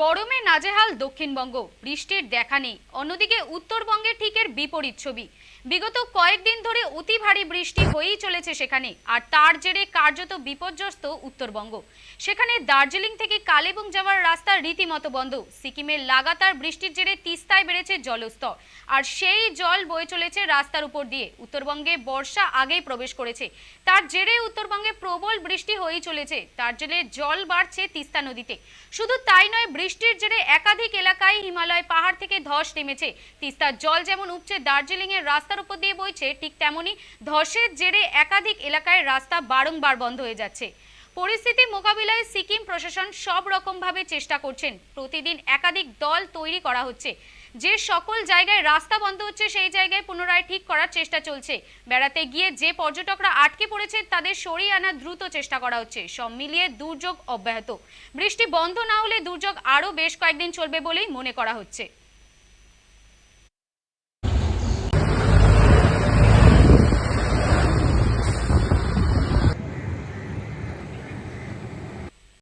গরমে নাজেহাল দক্ষিণবঙ্গ। বৃষ্টির দেখা নেই। অন্যদিকে উত্তরবঙ্গে ঠিকের বিপরীত ছবি। বিগত কয়েকদিন ধরে অতি ভারী বৃষ্টি হয়েই চলেছে সেখানে, আর তার জেরে কার্যত বিপর্যস্ত উত্তরবঙ্গ। সেখানে দার্জিলিং থেকে কালেবুং যাওয়ার রাস্তা রীতিমতো বন্ধ। সিকিমের লাগাতার বৃষ্টির জেরে তিস্তায় বেড়েছে জলস্তর, আর সেই জল বয়ে চলেছে রাস্তার উপর দিয়ে। উত্তরবঙ্গে বর্ষা আগেই প্রবেশ করেছে। তার জেরে উত্তরবঙ্গে প্রবল বৃষ্টি হয়েই চলেছে। তার জেরে জল বাড়ছে তিস্তা নদীতে। শুধু তাই নয়, বৃষ্টির জেরে একাধিক এলাকায় হিমালয় পাহাড় থেকে ধস নেমেছে। তিস্তার জল যেমন উপচে দার্জিলিং এর রাস্তার উপর দিয়ে বইছে, ঠিক তেমনি ধসের জেরে একাধিক এলাকায় রাস্তা বারংবার বন্ধ হয়ে যাচ্ছে। পরিস্থিতি মোকাবিলায় সিকিম প্রশাসন সব রকমভাবে চেষ্টা করছেন। প্রতিদিন একাধিক দল তৈরি করা হচ্ছে। যে সকল জায়গায় রাস্তা বন্ধ হচ্ছে, সেই জায়গায় পুনরায় ঠিক করার চেষ্টা চলছে। বেড়াতে গিয়ে যে পর্যটকরা আটকে পড়েছে, তাদের সরিয়ে আনার দ্রুত চেষ্টা করা হচ্ছে। সব মিলিয়ে দুর্যোগ অব্যাহত। বৃষ্টি বন্ধ না হলে দুর্যোগ আরও বেশ কয়েকদিন চলবে বলেই মনে করা হচ্ছে।